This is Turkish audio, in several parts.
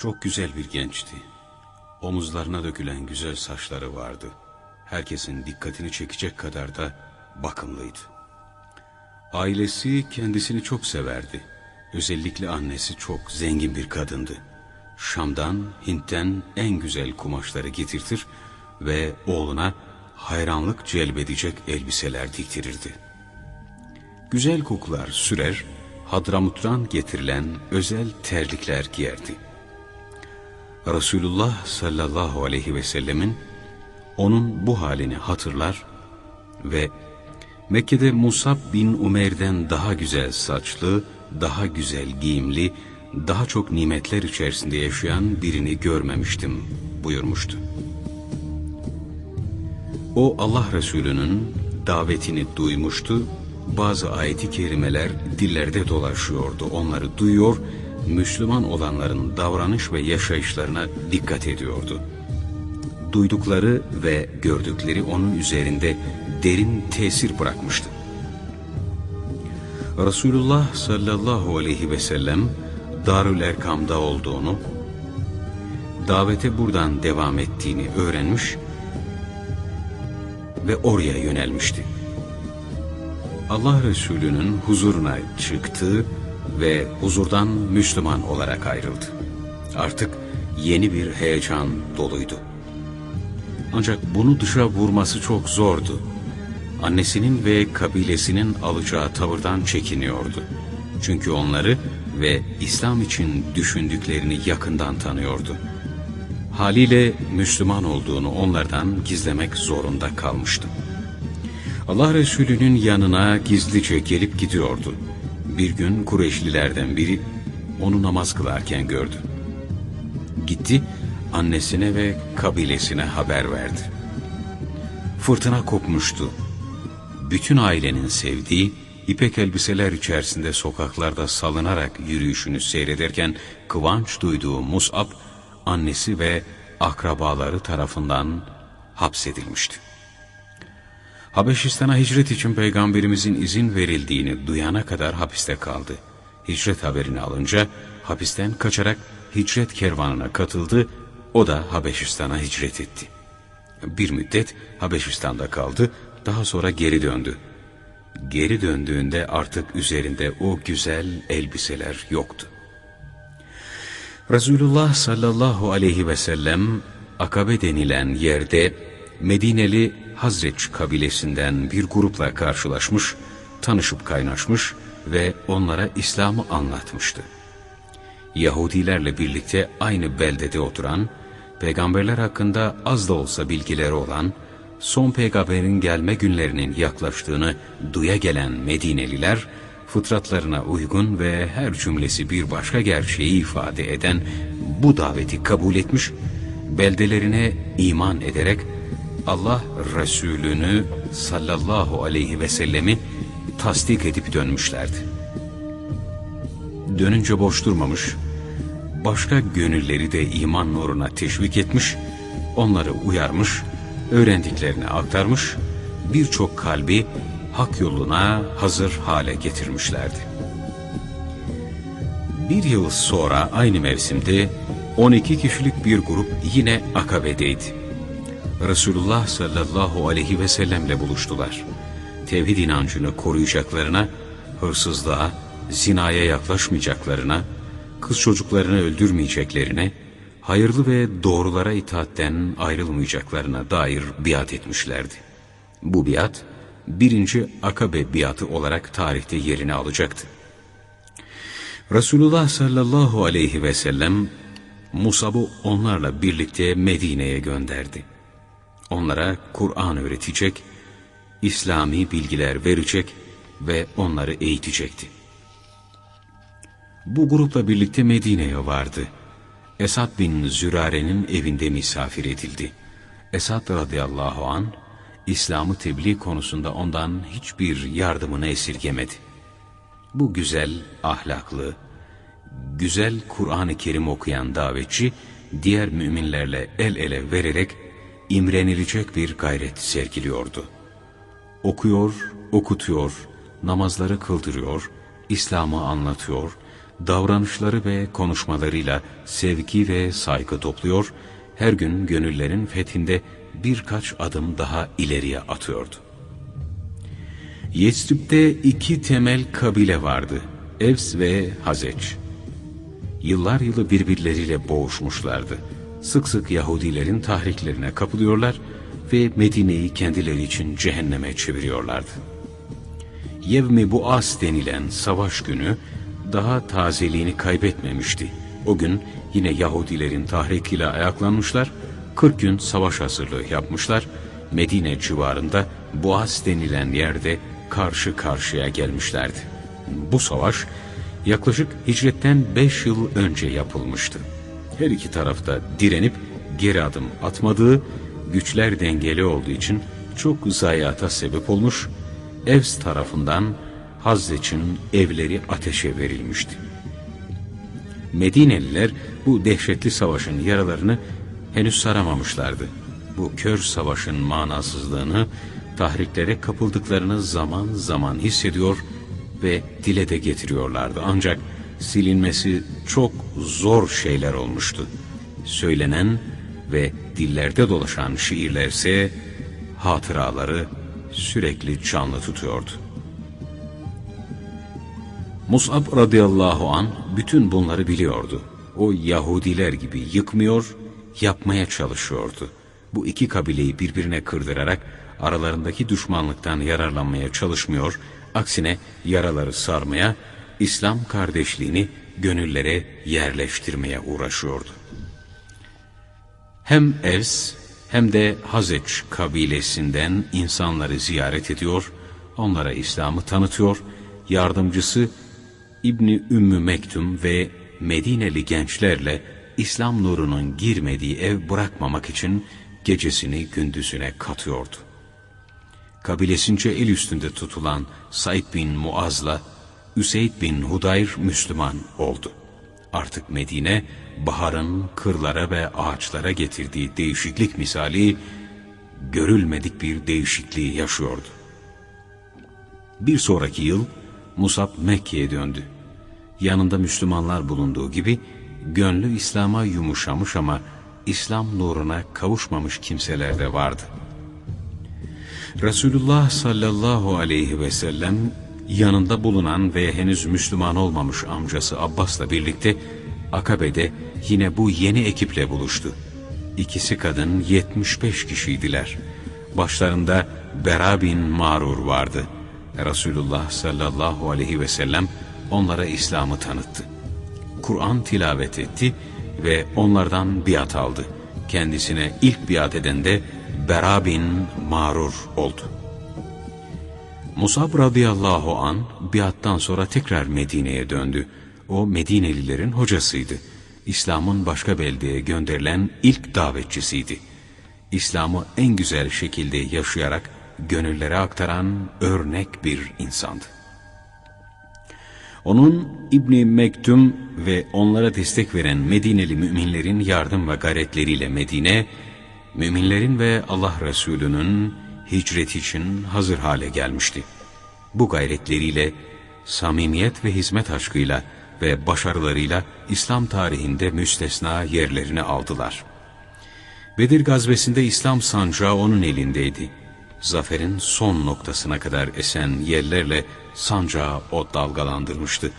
Çok güzel bir gençti. Omuzlarına dökülen güzel saçları vardı. Herkesin dikkatini çekecek kadar da bakımlıydı. Ailesi kendisini çok severdi. Özellikle annesi çok zengin bir kadındı. Şam'dan, Hint'ten en güzel kumaşları getirtir ve oğluna hayranlık celbedecek elbiseler diktirirdi. Güzel kokular sürer, Hadramut'tan getirilen özel terlikler giyerdi. Resulullah sallallahu aleyhi ve sellemin onun bu halini hatırlar ve Mekke'de Musab bin Umer'den daha güzel saçlı, daha güzel giyimli, daha çok nimetler içerisinde yaşayan birini görmemiştim buyurmuştu. O Allah Resulü'nün davetini duymuştu, bazı ayeti kerimeler dillerde dolaşıyordu. Onları duyuyor, Müslüman olanların davranış ve yaşayışlarına dikkat ediyordu. Duydukları ve gördükleri onun üzerinde derin tesir bırakmıştı. Resulullah sallallahu aleyhi ve sellem Darül Erkam'da olduğunu, davete buradan devam ettiğini öğrenmiş ve oraya yönelmişti. Allah Resulü'nün huzuruna çıktı ve huzurdan Müslüman olarak ayrıldı. Artık yeni bir heyecan doluydu. Ancak bunu dışa vurması çok zordu. Annesinin ve kabilesinin alacağı tavırdan çekiniyordu. Çünkü onları ve İslam için düşündüklerini yakından tanıyordu. Haliyle Müslüman olduğunu onlardan gizlemek zorunda kalmıştı. Allah Resulü'nün yanına gizlice gelip gidiyordu. Bir gün Kureyşlilerden biri onu namaz kılarken gördü. Gitti, annesine ve kabilesine haber verdi. Fırtına kopmuştu. Bütün ailenin sevdiği, ipek elbiseler içerisinde sokaklarda salınarak yürüyüşünü seyrederken kıvanç duyduğu Mus'ab, annesi ve akrabaları tarafından hapsedilmişti. Habeşistan'a hicret için peygamberimizin izin verildiğini duyana kadar hapiste kaldı. Hicret haberini alınca hapisten kaçarak hicret kervanına katıldı, o da Habeşistan'a hicret etti. Bir müddet Habeşistan'da kaldı, daha sonra geri döndü. Geri döndüğünde artık üzerinde o güzel elbiseler yoktu. Resulullah sallallahu aleyhi ve sellem Akabe denilen yerde Medineli Hazreç kabilesinden bir grupla karşılaşmış, tanışıp kaynaşmış ve onlara İslam'ı anlatmıştı. Yahudilerle birlikte aynı beldede oturan, peygamberler hakkında az da olsa bilgileri olan, son peygamberin gelme günlerinin yaklaştığını duya gelen Medineliler, fıtratlarına uygun ve her cümlesi bir başka gerçeği ifade eden bu daveti kabul etmiş, beldelerine iman ederek Allah Resulü'nü sallallahu aleyhi ve sellemi tasdik edip dönmüşlerdi. Dönünce boş durmamış, başka gönülleri de iman nuruna teşvik etmiş, onları uyarmış, öğrendiklerini aktarmış, birçok kalbi hak yoluna hazır hale getirmişlerdi. Bir yıl sonra aynı mevsimde 12 kişilik bir grup yine Akabe'deydi. Resulullah sallallahu aleyhi ve sellemle buluştular. Tevhid inancını koruyacaklarına, hırsızlığa, zinaya yaklaşmayacaklarına, kız çocuklarını öldürmeyeceklerine, hayırlı ve doğrulara itaatten ayrılmayacaklarına dair biat etmişlerdi. Bu biat, birinci Akabe biatı olarak tarihte yerini alacaktı. Resulullah sallallahu aleyhi ve sellem, Musab'ı onlarla birlikte Medine'ye gönderdi. Onlara Kur'an öğretecek, İslami bilgiler verecek ve onları eğitecekti. Bu grupla birlikte Medine'ye vardı. Esad bin Zürare'nin evinde misafir edildi. Esad radıyallahu an İslam'ı tebliğ konusunda ondan hiçbir yardımını esirgemedi. Bu güzel, ahlaklı, güzel Kur'an-ı Kerim okuyan davetçi, diğer müminlerle el ele vererek imrenilecek bir gayret sergiliyordu. Okuyor, okutuyor, namazları kıldırıyor, İslam'ı anlatıyor, davranışları ve konuşmalarıyla sevgi ve saygı topluyor, her gün gönüllerin fethinde birkaç adım daha ileriye atıyordu. Yesrib'de iki temel kabile vardı, Evs ve Hazeç. Yıllar yılı birbirleriyle boğuşmuşlardı. Sık sık Yahudilerin tahriklerine kapılıyorlar ve Medine'yi kendileri için cehenneme çeviriyorlardı. Yevmi Buas denilen savaş günü daha tazeliğini kaybetmemişti. O gün yine Yahudilerin tahrikiyle ayaklanmışlar, 40 gün savaş hazırlığı yapmışlar. Medine civarında Boğaz denilen yerde karşı karşıya gelmişlerdi. Bu savaş yaklaşık hicretten 5 yıl önce yapılmıştı. Her iki tarafta direnip geri adım atmadığı, güçler dengeli olduğu için çok zayiata sebep olmuş, Evs tarafından Hazreç'in evleri ateşe verilmişti. Medineliler bu dehşetli savaşın yaralarını henüz saramamışlardı. Bu kör savaşın manasızlığını, tahriklere kapıldıklarını zaman zaman hissediyor ve dile de getiriyorlardı. Ancak silinmesi çok zor şeyler olmuştu. Söylenen ve dillerde dolaşan şiirlerse hatıraları sürekli canlı tutuyordu. Mus'ab radıyallahu an bütün bunları biliyordu. O Yahudiler gibi yıkmıyor, yapmaya çalışıyordu. Bu iki kabileyi birbirine kırdırarak aralarındaki düşmanlıktan yararlanmaya çalışmıyor, aksine yaraları sarmaya, İslam kardeşliğini gönüllere yerleştirmeye uğraşıyordu. Hem Evs hem de Hazeç kabilesinden insanları ziyaret ediyor, onlara İslam'ı tanıtıyor, yardımcısı İbni Ümmü Mektum ve Medineli gençlerle İslam nurunun girmediği ev bırakmamak için gecesini gündüzüne katıyordu. Kabilesince el üstünde tutulan Said bin Muaz'la Üseyd bin Hudayr Müslüman oldu. Artık Medine, baharın kırlara ve ağaçlara getirdiği değişiklik misali, görülmedik bir değişikliği yaşıyordu. Bir sonraki yıl, Musab Mekke'ye döndü. Yanında Müslümanlar bulunduğu gibi, gönlü İslam'a yumuşamış ama İslam nuruna kavuşmamış kimseler de vardı. Resulullah sallallahu aleyhi ve sellem yanında bulunan ve henüz Müslüman olmamış amcası Abbas'la birlikte Akabe'de yine bu yeni ekiple buluştu. İkisi kadın 75 kişiydiler. Başlarında Bera bin Marur vardı. Resulullah sallallahu aleyhi ve sellem onlara İslam'ı tanıttı. Kur'an tilavet etti ve onlardan biat aldı. Kendisine ilk biat eden de Bera bin Marur oldu. Musab radıyallahu an biattan sonra tekrar Medine'ye döndü. O Medinelilerin hocasıydı. İslam'ın başka beldeye gönderilen ilk davetçisiydi. İslam'ı en güzel şekilde yaşayarak gönüllere aktaran örnek bir insandı. Onun İbni Mektum ve onlara destek veren Medineli müminlerin yardım ve gayretleriyle Medine, müminlerin ve Allah Resulü'nün hicret için hazır hale gelmişti. Bu gayretleriyle, samimiyet ve hizmet aşkıyla ve başarılarıyla İslam tarihinde müstesna yerlerini aldılar. Bedir gazvesinde İslam sancağı onun elindeydi. Zaferin son noktasına kadar esen yerlerle sancağı o dalgalandırmıştı.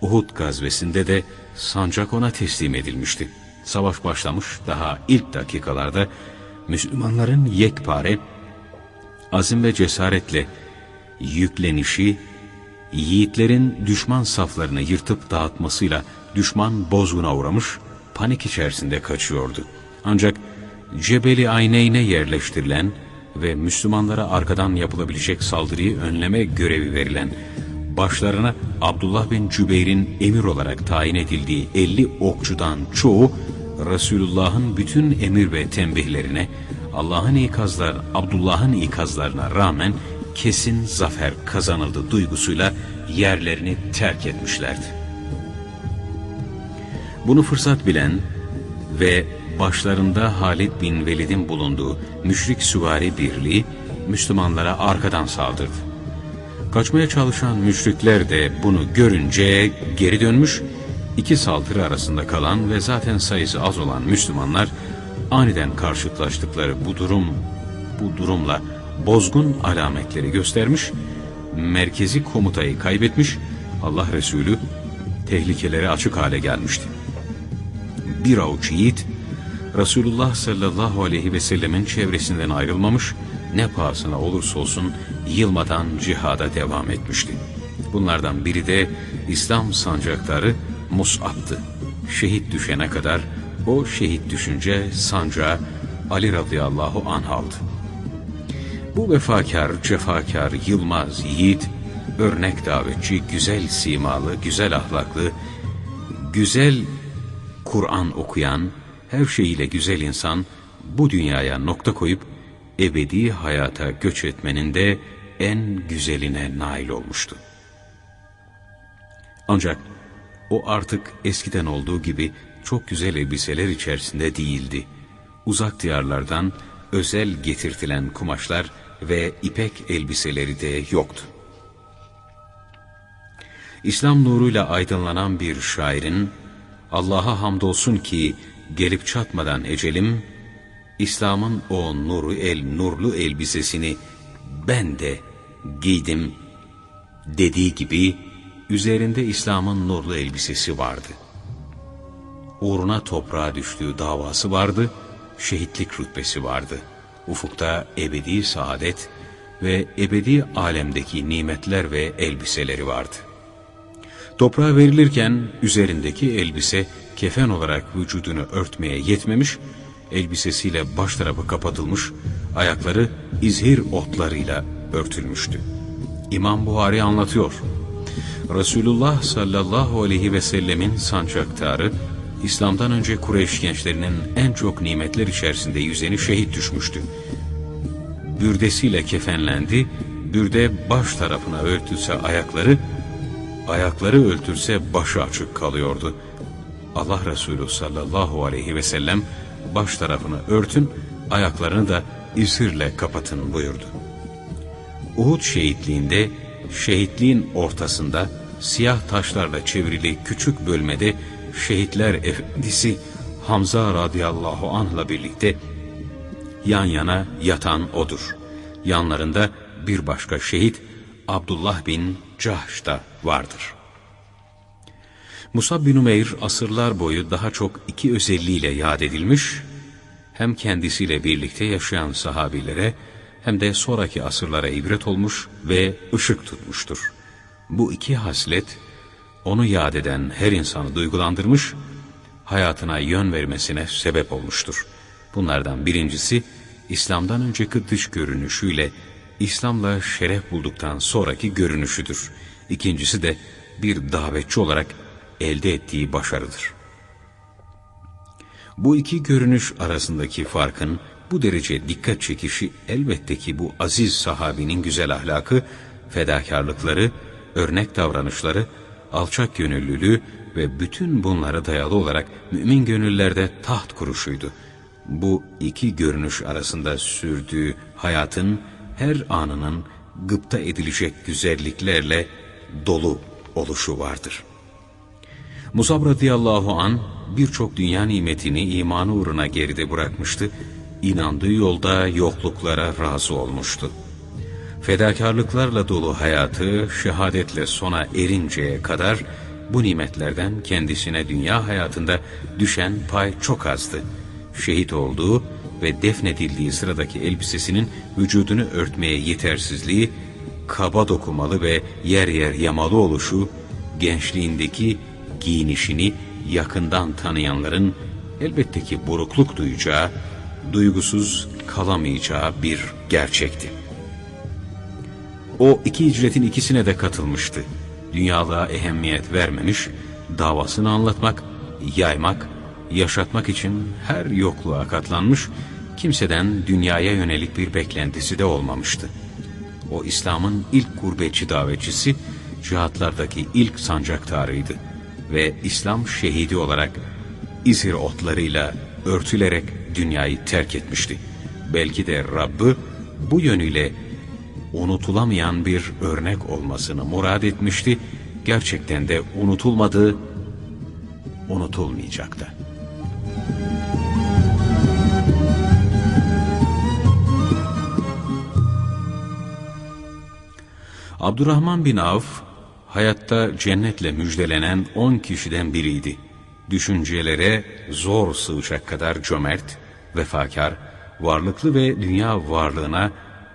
Uhud gazvesinde de sancak ona teslim edilmişti. Savaş başlamış daha ilk dakikalarda Müslümanların yekpare, azim ve cesaretle yüklenişi, yiğitlerin düşman saflarını yırtıp dağıtmasıyla düşman bozguna uğramış, panik içerisinde kaçıyordu. Ancak Cebeli Ayneyn'e yerleştirilen ve Müslümanlara arkadan yapılabilecek saldırıyı önleme görevi verilen, başlarına Abdullah bin Cübeyr'in emir olarak tayin edildiği 50 okçudan çoğu, Resulullah'ın bütün emir ve tembihlerine, Allah'ın ikazlar, Abdullah'ın ikazlarına rağmen kesin zafer kazanıldı duygusuyla yerlerini terk etmişlerdi. Bunu fırsat bilen ve başlarında Halid bin Velid'in bulunduğu müşrik süvari birliği Müslümanlara arkadan saldırdı. Kaçmaya çalışan müşrikler de bunu görünce geri dönmüş, iki saldırı arasında kalan ve zaten sayısı az olan Müslümanlar aniden karşılaştıkları bu durum bu durumla bozgun alametleri göstermiş, merkezi komutayı kaybetmiş, Allah Resulü tehlikelere açık hale gelmişti. Bir avuç yiğit Resulullah sallallahu aleyhi ve sellemin çevresinden ayrılmamış, ne pahasına olursa olsun yılmadan cihada devam etmişti. Bunlardan biri de İslam sancaktarı Mus'ab'tı. Şehit düşene kadar o şehit düşünce sancağı Ali radıyallahu anh aldı. Bu vefakar, cefakar, yılmaz, yiğit, örnek davetçi, güzel simalı, güzel ahlaklı, güzel Kur'an okuyan, her şeyiyle güzel insan bu dünyaya nokta koyup ebedi hayata göç etmenin de en güzeline nail olmuştu. Ancak o artık eskiden olduğu gibi çok güzel elbiseler içerisinde değildi. Uzak diyarlardan özel getirtilen kumaşlar ve ipek elbiseleri de yoktu. İslam nuruyla aydınlanan bir şairin Allah'a hamdolsun ki gelip çatmadan ecelim, İslam'ın o nuru el nurlu elbisesini ben de giydim dediği gibi üzerinde İslam'ın nurlu elbisesi vardı. Uğruna toprağa düştüğü davası vardı, şehitlik rütbesi vardı. Ufukta ebedi saadet ve ebedi alemdeki nimetler ve elbiseleri vardı. Toprağa verilirken üzerindeki elbise kefen olarak vücudunu örtmeye yetmemiş, elbisesiyle baş tarafı kapatılmış, ayakları izhir otlarıyla örtülmüştü. İmam Buhari anlatıyor. Resulullah sallallahu aleyhi ve sellemin sancaktarı, İslam'dan önce Kureyş gençlerinin en çok nimetler içerisinde yüzeni şehit düşmüştü. Bürdesiyle kefenlendi, bürde baş tarafına örtülse ayakları, ayakları örtülse başı açık kalıyordu. Allah Resulü sallallahu aleyhi ve sellem baş tarafını örtün, ayaklarını da izhirle kapatın buyurdu. Uhud şehitliğinde, şehitliğin ortasında siyah taşlarla çevrili küçük bölmede şehitler efendisi Hamza radıyallahu anh'la birlikte yan yana yatan odur. Yanlarında bir başka şehit Abdullah bin Cahş da vardır. Musab bin Umeyr asırlar boyu daha çok iki özelliğiyle yad edilmiş, hem kendisiyle birlikte yaşayan sahabilere hem de sonraki asırlara ibret olmuş ve ışık tutmuştur. Bu iki haslet, onu yad eden her insanı duygulandırmış, hayatına yön vermesine sebep olmuştur. Bunlardan birincisi, İslam'dan önceki dış görünüşüyle İslam'la şeref bulduktan sonraki görünüşüdür. İkincisi de bir davetçi olarak elde ettiği başarıdır. Bu iki görünüş arasındaki farkın bu derece dikkat çekişi elbette ki bu aziz sahabinin güzel ahlakı, fedakarlıkları, örnek davranışları, alçak gönüllülüğü ve bütün bunlara dayalı olarak mümin gönüllerde taht kuruşuydu. Bu iki görünüş arasında sürdüğü hayatın her anının gıpta edilecek güzelliklerle dolu oluşu vardır. Musab radıyallahu an birçok dünya nimetini imanı uğruna geride bırakmıştı. İnandığı yolda yokluklara razı olmuştu. Fedakarlıklarla dolu hayatı şehadetle sona erinceye kadar bu nimetlerden kendisine dünya hayatında düşen pay çok azdı. Şehit olduğu ve defnedildiği sıradaki elbisesinin vücudunu örtmeye yetersizliği, kaba dokumalı ve yer yer yamalı oluşu, gençliğindeki giyinişini yakından tanıyanların elbette ki burukluk duyacağı, duygusuz kalamayacağı bir gerçekti. O iki hicretin ikisine de katılmıştı. Dünyalığa ehemmiyet vermemiş, davasını anlatmak, yaymak, yaşatmak için her yokluğa katlanmış, kimseden dünyaya yönelik bir beklentisi de olmamıştı. O İslam'ın ilk gurbetçi davetçisi, cihatlardaki ilk sancaktarıydı ve İslam şehidi olarak İzir otlarıyla örtülerek dünyayı terk etmişti. Belki de Rabb'ı bu yönüyle unutulamayan bir örnek olmasını murad etmişti. Gerçekten de unutulmadı unutulmayacaktı. Abdurrahman bin Avf, hayatta cennetle müjdelenen on kişiden biriydi. Düşüncelere zor sığacak kadar cömert, vefakar, varlıklı ve dünya varlığına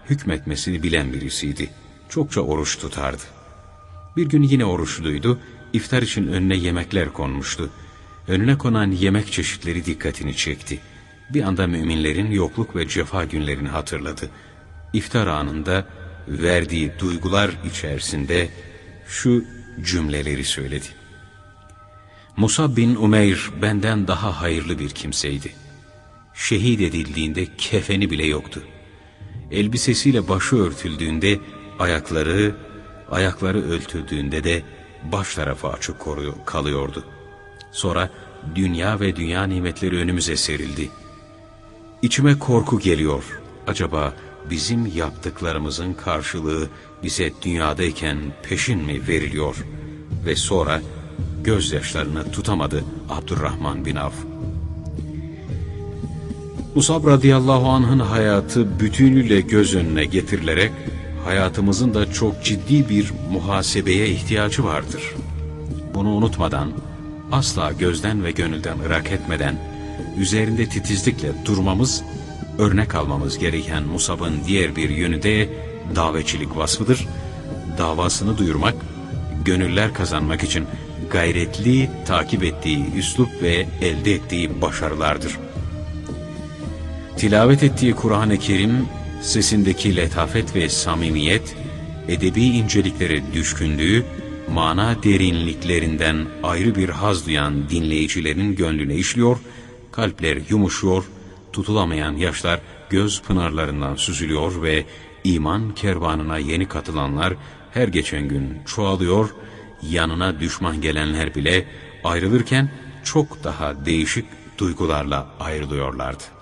hükmetmesini bilen birisiydi. Çokça oruç tutardı. Bir gün yine oruçluydu, iftar için önüne yemekler konmuştu. Önüne konan yemek çeşitleri dikkatini çekti. Bir anda müminlerin yokluk ve cefa günlerini hatırladı. İftar anında verdiği duygular içerisinde şu cümleleri söyledi. Musab bin Umeyr benden daha hayırlı bir kimseydi. Şehit edildiğinde kefeni bile yoktu. Elbisesiyle başı örtüldüğünde ayakları, ayakları örtüldüğünde de baş tarafı açık kalıyordu. Sonra dünya ve dünya nimetleri önümüze serildi. İçime korku geliyor. Acaba bizim yaptıklarımızın karşılığı bize dünyadayken peşin mi veriliyor? Ve sonra gözyaşlarını tutamadı Abdurrahman bin Avf. Musab radıyallahu anh'ın hayatı bütünüyle göz önüne getirilerek hayatımızın da çok ciddi bir muhasebeye ihtiyacı vardır. Bunu unutmadan, asla gözden ve gönülden ırak etmeden, üzerinde titizlikle durmamız, örnek almamız gereken Musab'ın diğer bir yönü de davetçilik vasfıdır. Davasını duyurmak, gönüller kazanmak için gayretli takip ettiği üslup ve elde ettiği başarılardır. Tilavet ettiği Kur'an-ı Kerim, sesindeki letafet ve samimiyet, edebi inceliklere düşkünlüğü, mana derinliklerinden ayrı bir haz duyan dinleyicilerin gönlüne işliyor, kalpler yumuşuyor, tutulamayan yaşlar göz pınarlarından süzülüyor ve iman kervanına yeni katılanlar her geçen gün çoğalıyor, yanına düşman gelenler bile ayrılırken çok daha değişik duygularla ayrılıyorlardı.